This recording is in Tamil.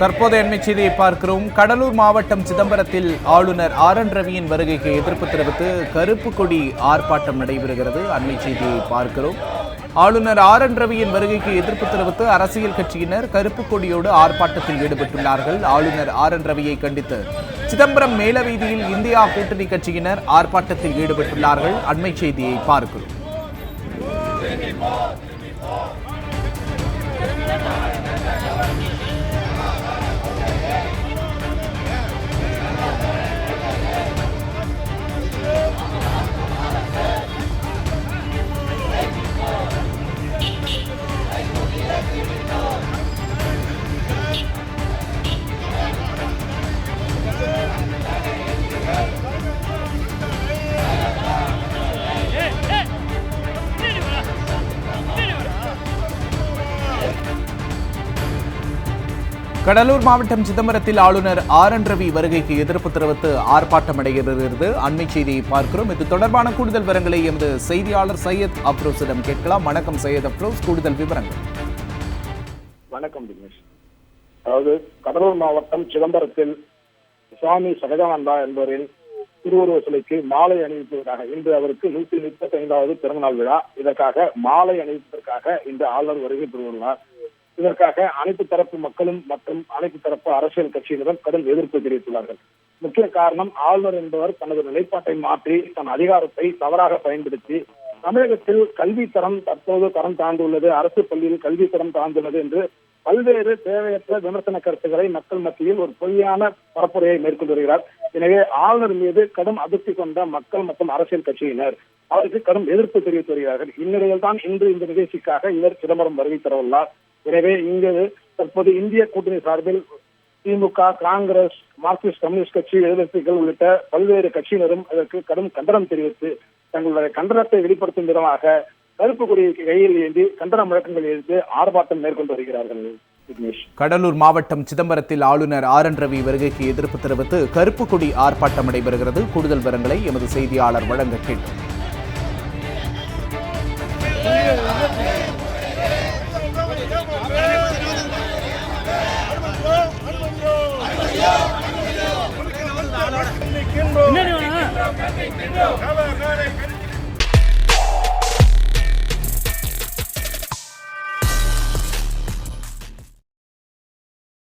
தற்போதைய அண்மை செய்தியை பார்க்கிறோம். கடலூர் மாவட்டம் சிதம்பரத்தில் ஆளுநர் ஆர் என் ரவியின் வருகைக்கு எதிர்ப்பு தெரிவித்து கருப்பு கொடி ஆர்ப்பாட்டம் நடைபெறுகிறது. அண்மை செய்தியை பார்க்கிறோம். ஆளுநர் ஆர் என் ரவியின் வருகைக்கு எதிர்ப்பு தெரிவித்து அரசியல் கட்சியினர் கருப்பு கொடியோடு ஆர்ப்பாட்டத்தில் ஈடுபட்டுள்ளார்கள். ஆளுநர் ஆர் என் ரவியை கண்டித்து சிதம்பரம் மேலவீதியில் இந்தியா கூட்டணி கட்சியினர் ஆர்ப்பாட்டத்தில் ஈடுபட்டுள்ளார்கள். அண்மை செய்தியை பார்க்கிறோம். கடலூர் மாவட்டம் சிதம்பரத்தில் ஆளுநர் ஆர் என் ரவி வருகைக்கு எதிர்ப்பு தெரிவித்து ஆர்ப்பாட்டம் நடைபெறுகிறது அண்மை செய்தியை பார்க்கிறோம். இது தொடர்பான கூடுதல் விவரங்களை எமது செய்தியாளர் சையத் அப்ரோஸிடம் கேட்கலாம். வணக்கம் சையத் அப்ரோஸ். கூடுதல் விவரங்கள். வணக்கம் தினேஷ். அதாவது கடலூர் மாவட்டம் சிதம்பரத்தில் சுவாமி சகஜானந்தா என்பவரின் திருவுருவ சிலைக்கு மாலை அணிவிப்பதற்காக இன்று அவருக்கு நூத்தி முப்பத்தி ஐந்தாவது பிறந்தநாள் விழா. இதற்காக மாலை அணிவிப்பதற்காக இன்று ஆளுநர் வருகை பெறுகிறார் இதற்காக அனைத்து தரப்பு மக்களும் மற்றும் அனைத்து தரப்பு அரசியல் கட்சியினரும் கடும் எதிர்ப்பு தெரிவித்துள்ளார்கள். முக்கிய காரணம் ஆளுநர் என்பவர் தனது நிலைப்பாட்டை மாற்றி தன் அதிகாரத்தை தவறாக பயன்படுத்தி தமிழகத்தில் கல்வி தரம் தற்போது தரம் தாழ்ந்துள்ளது அரசு பள்ளியில் கல்வி தரம் தாழ்ந்துள்ளது என்று பல்வேறு தேவையற்ற விமர்சன கருத்துக்களை மக்கள் மத்தியில் ஒரு பொய்யான பரப்புரையை மேற்கொண்டு வருகிறார். எனவே ஆளுநர் மீது கடும் அதிருப்தி கொண்ட மக்கள் மற்றும் அரசியல் கட்சியினர் அவருக்கு கடும் எதிர்ப்பு தெரிவித்து வருகிறார்கள். இந்நிலையில் தான் இன்று இந்த நிகழ்ச்சிக்காக இவர் சிதம்பரம் வருகை தரவுள்ளார். எனவே இங்கு தற்போது இந்திய கூட்டணி சார்பில் திமுக காங்கிரஸ் மார்க்சிஸ்ட் கம்யூனிஸ்ட் கட்சி எதிர்கட்சிகள் உள்ளிட்ட பல்வேறு கட்சியினரும் அதற்கு கடும் கண்டனம் தெரிவித்து தங்களுடைய கண்டனத்தை வெளிப்படுத்தும் விதமாக கருப்பு கொடி கையில் ஏந்தி கண்டன முழக்கங்கள் எழுந்து ஆர்ப்பாட்டம் மேற்கொண்டு வருகிறார்கள். கடலூர் மாவட்டம் சிதம்பரத்தில் ஆளுநர் ஆர். என். ரவி வருகைக்கு எதிர்ப்பு தெரிவித்து கருப்பு கொடி ஆர்ப்பாட்டம் நடைபெறுகிறது. கூடுதல் விவரங்களை எமது செய்தியாளர் வழங்க கேட்டார் இன்னொன்று